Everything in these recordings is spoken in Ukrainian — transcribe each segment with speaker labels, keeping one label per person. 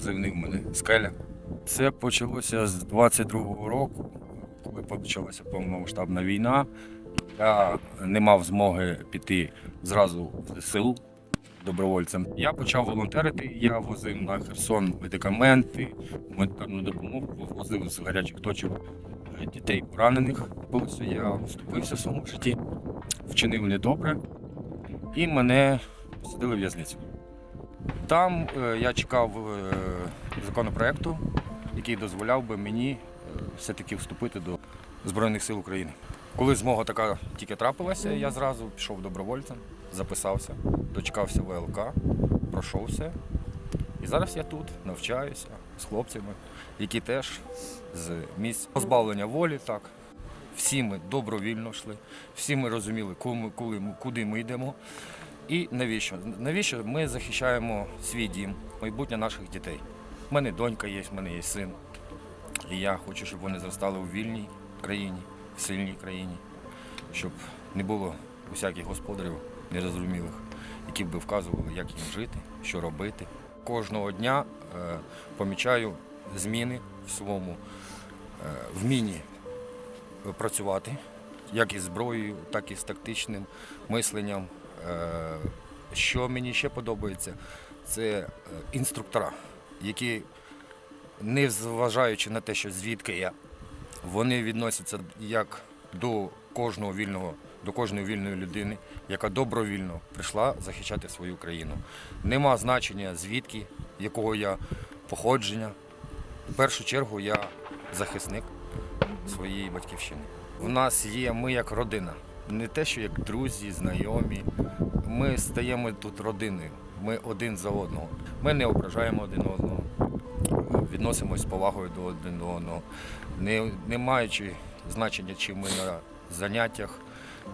Speaker 1: позивний в мене скеля. Це почалося з 22-го року, коли почалася повномасштабна війна. Я не мав змоги піти зразу в ЗСУ добровольцем. Я почав волонтерити. Я возив на Херсон медикаменти, гуманітарну допомогу, возив з гарячих точок е, дітей поранених. Я вступився в своєму житті, вчинив недобре, і мене посадили в в'язницю. Там е, я чекав е, законопроекту, який дозволяв би мені е, все-таки вступити до Збройних сил України. Коли змога така тільки трапилася, я зразу пішов добровольцем, записався, дочекався ВЛК, пройшов все. І зараз я тут навчаюся з хлопцями, які теж з місць позбавлення волі, так. Всі ми добровільно йшли, всі ми розуміли, куди ми йдемо. І навіщо? Навіщо ми захищаємо свій дім, майбутнє наших дітей? У мене донька є, в мене є син. І я хочу, щоб вони зростали у вільній країні, в сильній країні, щоб не було усяких господарів нерозумілих, які б вказували, як їм жити, що робити. Кожного дня е, помічаю зміни в своєму е, вмінні працювати, як із зброєю, так і з тактичним мисленням. Е, Що мені ще подобається, це е, інструктора, які, не зважаючи на те, що звідки я, вони відносяться як до кожного вільного, до кожної вільної людини, яка добровільно прийшла захищати свою країну. Нема значення звідки, якого я походження. В першу чергу я захисник своєї батьківщини. В нас є ми як родина, не те, що як друзі, знайомі. Ми стаємо тут родиною. Ми один за одного. Ми не ображаємо один одного, відносимось з повагою до один одного, не, не маючи значення, чи ми на заняттях,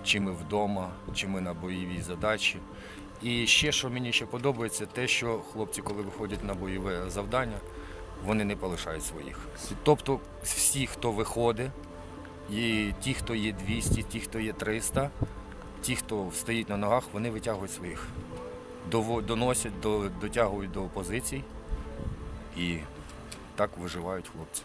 Speaker 1: чи ми вдома, чи ми на бойовій задачі. І ще, що мені ще подобається, те, що хлопці, коли виходять на бойове завдання, вони не полишають своїх. Тобто всі, хто виходить, і ті, хто є 200, ті, хто є 300, ті, хто стоїть на ногах, вони витягують своїх, доносять, до- дотягують до позицій і так виживають хлопці.